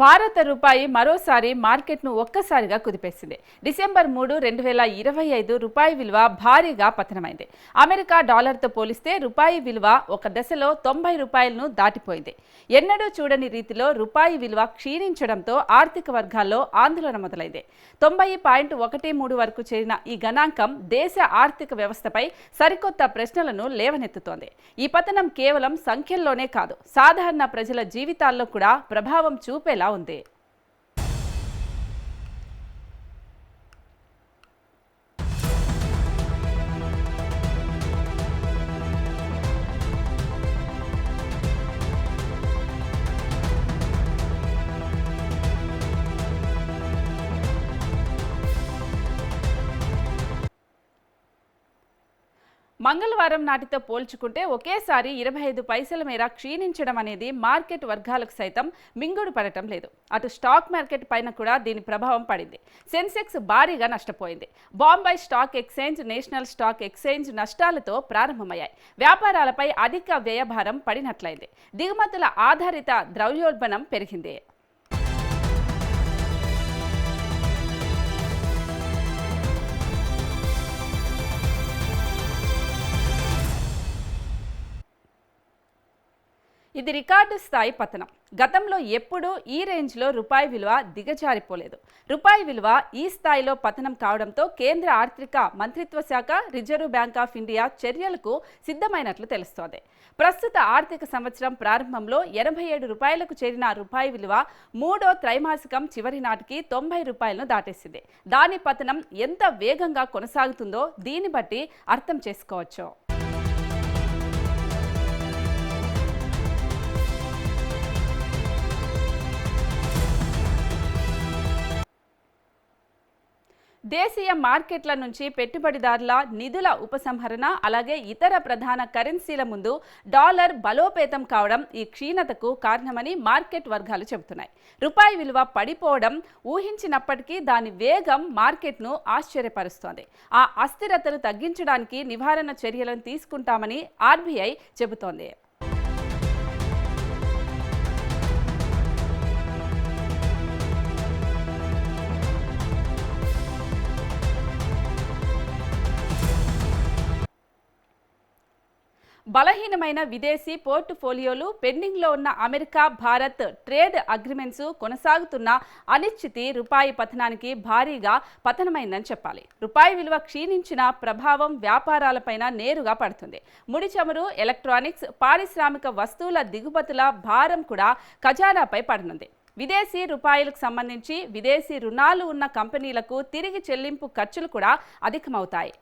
భారత రూపాయి మరోసారి మార్కెట్ను ఒక్కసారిగా కుదిపేసింది. డిసెంబర్ మూడు రెండు వేల ఇరవై ఐదు రూపాయి విలువ భారీగా పతనమైంది. అమెరికా డాలర్తో పోలిస్తే రూపాయి విలువ ఒక దశలో తొంభై రూపాయలను దాటిపోయింది. ఎన్నడూ చూడని రీతిలో రూపాయి విలువ క్షీణించడంతో ఆర్థిక వర్గాల్లో ఆందోళన మొదలైంది. తొంభై పాయింట్ ఒకటి మూడు వరకు చేరిన ఈ గణాంకం దేశ ఆర్థిక వ్యవస్థపై సరికొత్త ప్రశ్నలను లేవనెత్తుతోంది. ఈ పతనం కేవలం సంఖ్యల్లోనే కాదు సాధారణ ప్రజల జీవితాల్లో కూడా ప్రభావం చూపేలా ఎలా ఉంది మంగళవారం నాటితో పోల్చుకుంటే ఒకేసారి ఇరవై ఐదు పైసల మేర క్షీణించడం అనేది మార్కెట్ వర్గాలకు సైతం మింగుడు పడటం లేదు. అటు స్టాక్ మార్కెట్ పైన కూడా దీని ప్రభావం పడింది. సెన్సెక్స్ భారీగా నష్టపోయింది. Bombay stock exchange national stock exchange నష్టాలతో ప్రారంభమయ్యాయి. వ్యాపారాలపై అధిక వ్యయభారం పడినట్లయింది. దిగుమతుల ఆధారిత ద్రవ్యోల్బణం పెరిగింది. ఇది రికార్డు స్థాయి పతనం. గతంలో ఎప్పుడూ ఈ రేంజ్లో రూపాయి విలువ దిగజారిపోలేదు. రూపాయి విలువ ఈ స్థాయిలో పతనం కావడంతో కేంద్ర ఆర్థిక మంత్రిత్వ శాఖ రిజర్వ్ బ్యాంక్ ఆఫ్ ఇండియా చర్యలకు సిద్ధమైనట్లు తెలుస్తోంది. ప్రస్తుత ఆర్థిక సంవత్సరం ప్రారంభంలో ఎనభై ఏడు రూపాయలకు చేరిన రూపాయి విలువ మూడో త్రైమాసికం చివరి నాటికి తొంభై రూపాయలను దాటేసింది. దాని పతనం ఎంత వేగంగా కొనసాగుతుందో దీన్ని బట్టి అర్థం చేసుకోవచ్చు. దేశీయ మార్కెట్ల నుంచి పెట్టుబడిదారుల నిధుల ఉపసంహరణ అలాగే ఇతర ప్రధాన కరెన్సీల ముందు డాలర్ బలోపేతం కావడం ఈ క్షీణతకు కారణమని మార్కెట్ వర్గాలు చెబుతున్నాయి. రూపాయి విలువ పడిపోవడం ఊహించినప్పటికీ దాని వేగం మార్కెట్ను ఆశ్చర్యపరుస్తోంది. ఆ అస్థిరతను తగ్గించడానికి నివారణ చర్యలను తీసుకుంటామని ఆర్బీఐ చెబుతోంది. బలహీనమైన విదేశీ పోర్టుఫోలియోలు పెండింగ్లో ఉన్న అమెరికా భారత్ ట్రేడ్ అగ్రిమెంట్స్ కొనసాగుతున్న అనిశ్చితి రూపాయి పతనానికి భారీగా పతనమైందని చెప్పాలి. రూపాయి విలువ క్షీణించిన ప్రభావం వ్యాపారాలపైన నేరుగా పడుతుంది. ముడి చమురు ఎలక్ట్రానిక్స్ పారిశ్రామిక వస్తువుల దిగుమతుల భారం కూడా ఖజానాపై పడనుంది. విదేశీ రూపాయలకు సంబంధించి విదేశీ రుణాలు ఉన్న కంపెనీలకు తిరిగి చెల్లింపు ఖర్చులు కూడా అధికమవుతాయి.